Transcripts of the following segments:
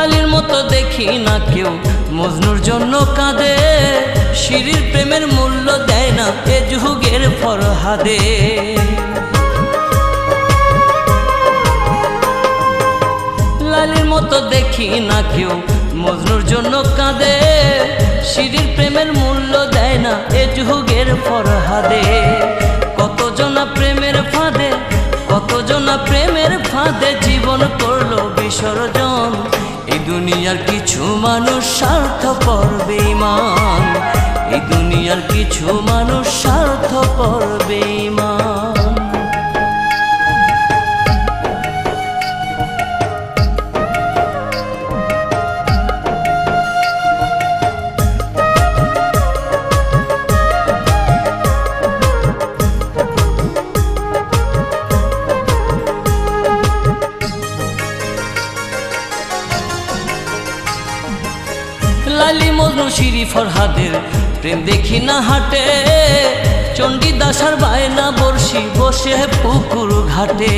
লালির মতো দেখি না কেউ। মজনুর জন্য কাঁদে, শিরির প্রেমের মূল্য দেয় না এ যুগের ফরহাদে। লালির মতো দেখি না কেউ, মজনুর জন্য কাঁদে, শিরির প্রেমের মূল্য দেয় না ফরহাদে। কতজনা প্রেমের ফাঁদে, কতজনা প্রেমের ফাঁদে জীবন করল বিসর্জন। দুনিয়ার কিছু মানুষ স্বার্থপর বেমান এই দুনিয়ার কিছু মানুষ লালি মজনু শিরি ফরহাদের। প্রেম দেখি না হাটে চণ্ডী দাসার বায়না বর্ষি বসে পুকুর ঘাটে।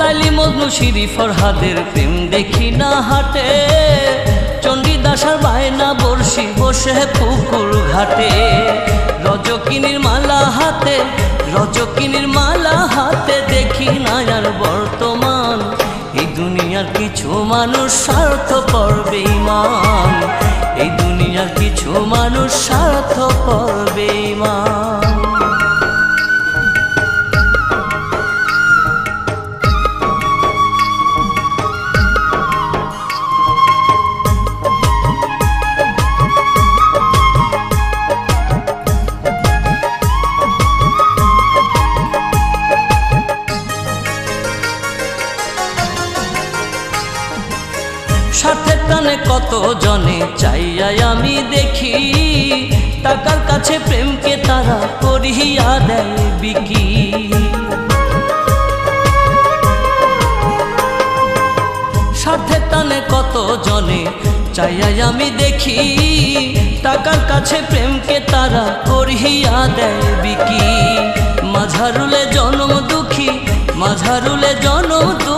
লালি মজনু শিরি ফরহাদের, প্রেম দেখি না হাটে চণ্ডী দাসার বায়না বর্ষি বসে পুকুর ঘাটে। রজকিনীর মালা হাতে, রজকিনীর মালা মানুষ স্বার্থপর বেঈমান। স্বার্থের টানে কত জনে চাইয়াই আমি দেখি। টাকার কাছে প্রেমকে তারা করিয়া দেয় বিকি। স্বার্থের টানে কত জনে চাইয়াই আমি দেখি। টাকার কাছে প্রেমকে তারা করিয়া দেয় বিকি। মাঝারুলে জনম দুঃখী, মাঝারুলে জনম দুঃখী।